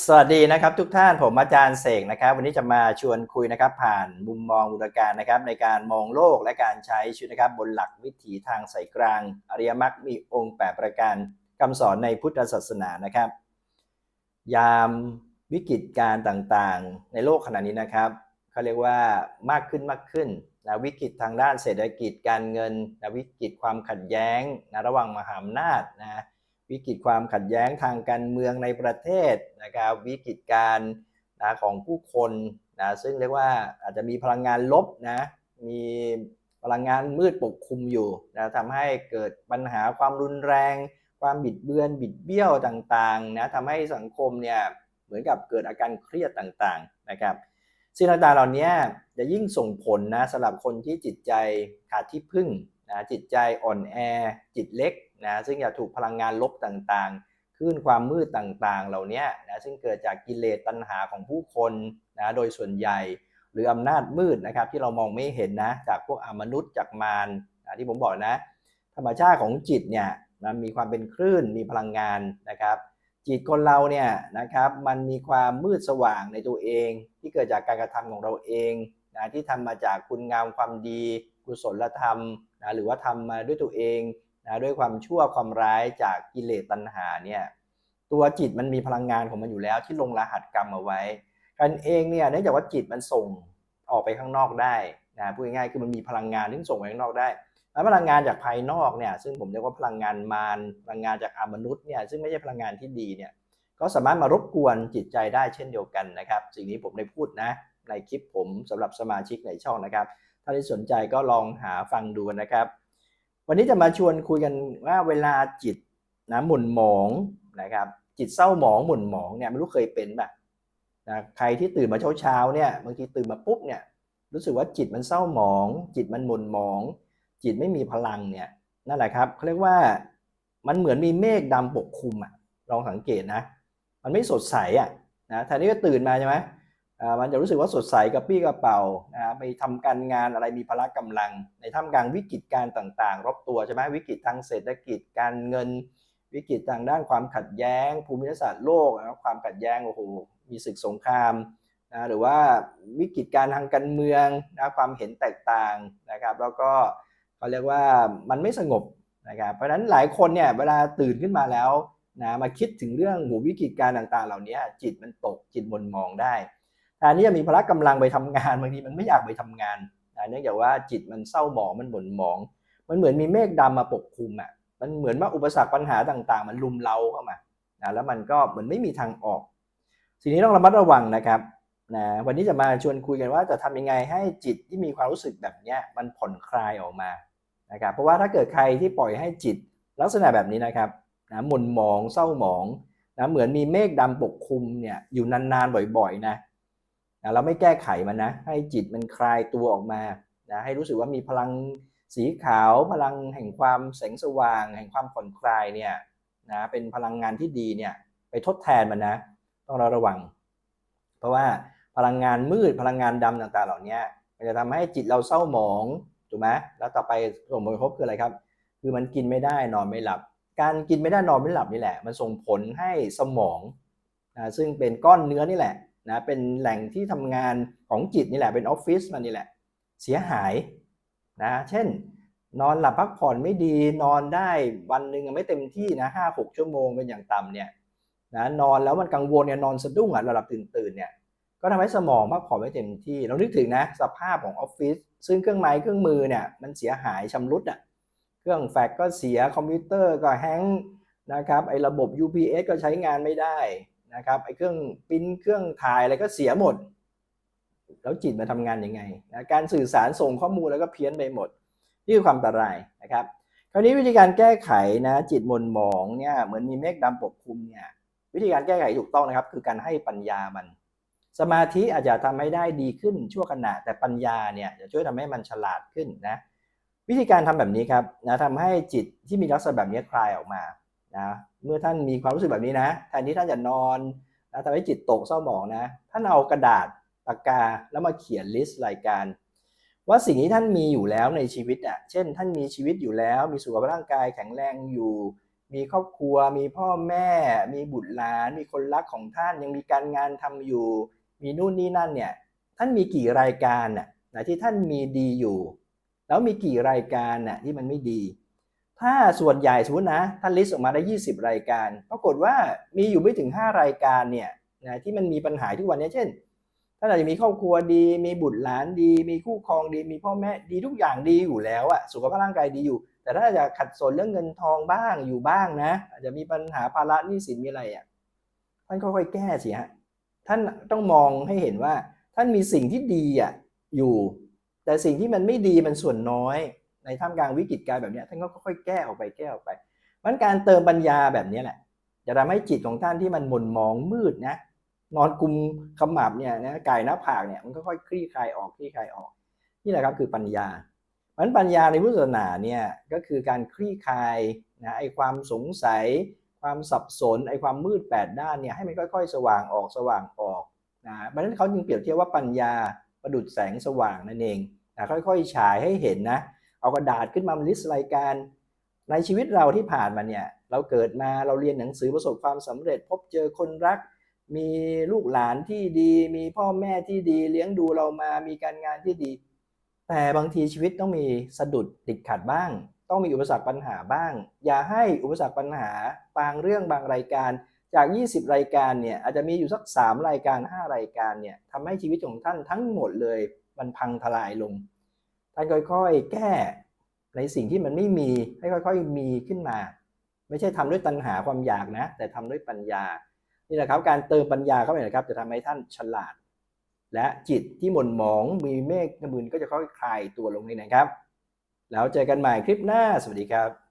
สวัสดีนะครับทุกท่านผมอาจารย์เสกนะครับ วันนี้จะมาชวนคุยนะครับ ผ่านมุมมองบุรการนะครับ ในการมองโลกและการใช้ชีวิตนะครับ บนหลักวิถีทางสายกลาง อริยมรรคมีองค์แปดประการคำสอนในพุทธศาสนานะครับ ยามวิกฤตการต่างๆ ในโลกขณะนี้นะครับเขาเรียกว่ามากขึ้นมากขึ้นนะวิกฤตทางด้านเศรษฐกิจการเงินนะวิกฤตความขัดแย้งนะระหว่างมหาอำนาจนะ วิกฤตความขัดแย้งทางการเมืองในประเทศนะครับวิกฤตการนะของผู้คนนะซึ่งเรียกว่าอาจจะมีพลังงานลบนะมีพลังงานมืดปกคลุมอยู่นะทำให้เกิดปัญหาความรุนแรง ความบิดเบือน บิดเบี้ยวต่างๆนะทำให้สังคมเนี่ยเหมือนกับเกิดอาการเครียดต่างๆนะครับสิ่งต่างๆเหล่านี้จะยิ่งส่งผลนะสำหรับคนที่จิตใจขาดที่พึ่ง นะจิตใจอ่อนแอจิตเล็กนะซึ่งจะถูกพลังงานลบต่างๆคลื่นความมืดต่างๆ เหล่านี้นะซึ่งเกิดจากกิเลสตัณหาของผู้คนนะโดยส่วนใหญ่ หรืออำนาจมืดนะครับที่เรามองไม่เห็นนะจากพวกอมนุษย์จากมารนะที่ผมบอกนะ ธรรมชาติของจิตเนี่ยมันมีความเป็นคลื่นมีพลังงานนะครับ จิตคนเราเนี่ยนะครับมันมีความมืดสว่างในตัวเอง ที่เกิดจากการกระทำของเราเองนะที่ทำมาจากคุณงามความดี กุศลธรรมนะหรือว่าทำมาด้วยตัวเองนะด้วยความชั่วความร้ายจากกิเลสตัณหาเนี่ยตัวจิตมันมีพลังงานของมันอยู่แล้วที่ลงรหัสกรรมเอาไว้ กันเองเนี่ยเนื่องจากว่าจิตมันส่งออกไปข้างนอกได้นะพูดง่ายๆคือมันมีพลังงานที่ส่งไปข้างนอกได้แล้วพลังงานจากภายนอกเนี่ยซึ่งผมเรียกว่าพลังงานมารพลังงานจากอมนุษย์เนี่ยซึ่งไม่ใช่พลังงานที่ดีเนี่ยก็สามารถมารบกวนจิตใจได้เช่นเดียวกันนะครับ สิ่งนี้ผมได้พูดนะในคลิปผมสำหรับสมาชิกในช่องนะครับ ถ้าที่สนใจก็ลองหาฟังดูนะครับ วันนี้จะมาชวนคุยกันว่าเวลาจิตนะหม่นหมองนะครับ จิตเศร้าหมองหม่นหมองเนี่ยไม่รู้เคยเป็นแบบนะใครที่ตื่นมาเช้าเช้าๆเนี่ยบางทีตื่นมาปุ๊บเนี่ยรู้สึกว่าจิตมันเศร้าหมอง จิตมันหม่นหมอง จิตไม่มีพลังเนี่ยนั่นแหละครับเขาเรียกว่ามันเหมือนมีเมฆดำปกคลุมอะลองสังเกตนะ มันไม่สดใสอะนะแทนที่ก็ตื่นมาใช่ไหม มันจะรู้สึกว่าสดใสกระปี้กระเป๋านะไปทำการงานอะไรมีพละกำลัง ในท่ามกลางวิกฤตการต่างๆ รอบตัวใช่ไหมวิกฤตทางเศรษฐกิจการเงิน วิกฤตทางด้านความขัดแย้ง ภูมิศาสตร์โลกนะความขัดแย้งโอ้โหมีศึกสงครามนะหรือว่าวิกฤตการทางการเมืองนะความเห็นแตกต่างนะครับแล้วก็เขาเรียกว่ามันไม่สงบนะครับเพราะฉะนั้นหลายคนเนี่ยเวลาตื่นขึ้นมาแล้วนะมาคิดถึงเรื่องหูวิกฤตการต่างๆ เหล่านี้จิตมันตกจิตมนมองได้ แทนที่จะมีพละกำลังไปทำงานบางทีมันไม่อยากไปทำงานเนื่องจากว่าจิตมันเศร้าหมองมันบ่นหมอง มันเหมือนมีเมฆดำมาปกคลุมอะมันเหมือนว่าอุปสรรคปัญหาต่างๆ มันลุมเราเข้ามานะแล้วมันก็เหมือนไม่มีทางออก สิ่งนี้ต้องระมัดระวังนะครับนะวันนี้จะมาชวนคุยกันว่าจะทำยังไงให้จิตที่มีความรู้สึกแบบเนี้ยมันผ่อนคลายออกมานะครับเพราะว่าถ้าเกิดใครที่ปล่อยให้จิตลักษณะแบบนี้นะครับนะหม่นหมองเศร้าหมองนะเหมือนมีเมฆดำปกคลุมเนี่ยอยู่นานๆบ่อยๆนะ นะเราไม่แก้ไขมันนะ ให้จิตมันคลายตัวออกมานะให้รู้สึกว่ามีพลังสีขาว พลังแห่งความแสงสว่าง แห่งความผ่อนคลายเนี่ยนะเป็นพลังงานที่ดีเนี่ยไปทดแทนมันนะ ต้องระระวัง เพราะว่าพลังงานมืดพลังงานดำต่างๆ เหล่านี้มันจะทำให้จิตเราเศร้าหมองถูกไหมแล้วต่อไปส่งผลกระทบคืออะไรครับ คือมันกินไม่ได้นอนไม่หลับ การกินไม่ได้นอนไม่หลับนี่แหละ มันส่งผลให้สมองนะซึ่งเป็นก้อนเนื้อนี่แหละ นะเป็นแหล่งที่ทำงานของจิตนี่แหละเป็นออฟฟิศมันนี่แหละ เสียหายนะเช่น นอนหลับพักผ่อนไม่ดีนอนได้วันหนึ่งไม่เต็มที่นะห้าหกชั่วโมงเป็นอย่างต่ำเนี่ยนะนอนแล้วมันกังวลเนี่ยนอนสะดุ้งอะหลับตื่นตื่นเนี่ยก็ทำให้สมองพักผ่อนไม่เต็มที่ เรานึกถึงนะสภาพของออฟฟิศซึ่งเครื่องไม้เครื่องมือเนี่ยมันเสียหายชำรุดอะเครื่องแฟกก็เสียคอมพิวเตอร์ก็แฮงนะครับไอ้ระบบ UPS ก็ใช้งานไม่ได้ นะครับไอ้เครื่องปิ้นเครื่องถ่ายอะไรก็เสียหมด แล้วจิตมาทำงานยังไงนะการสื่อสารส่งข้อมูลแล้วก็เพี้ยนไปหมด นี่คือความอันตรายนะครับคราวนี้วิธีการแก้ไขนะจิตมนหมองเนี่ยเหมือนมีเมฆดำปกคลุมเนี่ยวิธีการแก้ไขถูกต้องนะครับ คือการให้ปัญญามัน สมาธิอาจจะทำให้ได้ดีขึ้นชั่วขณะ แต่ปัญญาเนี่ยจะช่วยทำให้มันฉลาดขึ้นนะวิธีการทำแบบนี้ครับนะทำให้จิตที่มีลักษณะแบบนี้คลายออกมา นะเมื่อท่านมีความรู้สึกแบบนี้นะแทนที่ท่านจะนอนนะทำให้จิตตกเศร้าหมองนะท่านเอากระดาษปากกาแล้วมาเขียนลิสต์รายการ ว่าสิ่งที่ท่านมีอยู่แล้วในชีวิตอะเช่น ท่านมีชีวิตอยู่แล้ว มีสุขภาพร่างกายแข็งแรงอยู่ มีครอบครัว มีพ่อแม่ มีบุตรหลาน มีคนรักของท่านยังมีการงานทำอยู่ มีนู่นนี่นั่นเนี่ยท่านมีกี่รายการน่ะนะที่ท่านมีดีอยู่ แล้วมีกี่รายการน่ะที่มันไม่ดี ถ้าส่วนใหญ่สมมตินะท่านลิสต์ออกมาได้ 20 รายการ ปรากฏว่ามีอยู่ไม่ถึง 5 รายการเนี่ยนะที่มันมีปัญหาทุกวันนี้เช่นท่านอาจจะมีครอบครัวดี มีบุตรหลานดี มีคู่ครองดี มีพ่อแม่ดีทุกอย่างดีอยู่แล้วอะสุขภาพร่างกายดีอยู่ แต่ถ้าจะขัดสนเรื่องเงินทองบ้างอยู่บ้างนะอาจจะมีปัญหาภาระหนี้สินมีอะไรอะท่านค่อยๆแก้สิฮะท่านต้องมองให้เห็นว่าท่านมีสิ่งที่ดีอะอยู่ แต่สิ่งที่มันไม่ดีมันส่วนน้อย ในท่ามกลางวิกฤตการณ์แบบนี้ท่านก็ค่อยๆแก้ออกไปแก้ออกไปมันการเติมปัญญาแบบนี้แหละ จะทำให้จิตของท่านที่มันหม่นหมองมืดนะนอนกุมขมับเนี่ยนะไก่หน้าผากเนี่ยมันก็ค่อยคลี่คลายออกคลี่คลายออก นี่แหละครับคือปัญญาเพราะฉะนั้นปัญญาในพุทธศาสนาเนี่ยก็คือการคลี่คลายนะไอ้ความสงสัย ความสับสนไอ้ความมืดแปดด้านเนี่ยให้มันค่อย ๆ สว่างออกสว่างออกนะเพราะฉะนั้นเขาจึงเปรียบเทียบว่าปัญญาประดุดแสงสว่างนั่นเองนะค่อยๆฉายให้เห็นนะ เอากระดาษขึ้นมาลิสต์รายการ ในชีวิตเราที่ผ่านมาเนี่ยเราเกิดมาเราเรียนหนังสือประสบความสำเร็จ พบเจอคนรัก มีลูกหลานที่ดี มีพ่อแม่ที่ดี เลี้ยงดูเรามามีการงานที่ดี แต่บางทีชีวิตต้องมีสะดุดติดขัดบ้าง ต้องมีอุปสรรคปัญหาบ้าง อย่าให้อุปสรรคปัญหาบางเรื่องบางรายการจาก 20 รายการเนี่ยอาจจะมีอยู่สัก 3 รายการ 5 รายการเนี่ยทำให้ชีวิตของท่านทั้งหมดเลย มันพังทลายลง ท่านค่อยๆ แก้ในสิ่งที่มันไม่มีให้ค่อยๆ มีขึ้นมา ไม่ใช่ทำด้วยตัณหาความอยากนะ แต่ทำด้วยปัญญา นี่แหละครับ การเติมปัญญาเข้าไปนะครับ จะทำให้ท่านฉลาด และจิตที่หม่นหมองมีเมฆมืนก็จะค่อยๆคลายตัวลงนี่นะครับ แล้วเจอกันใหม่คลิปหน้า สวัสดีครับ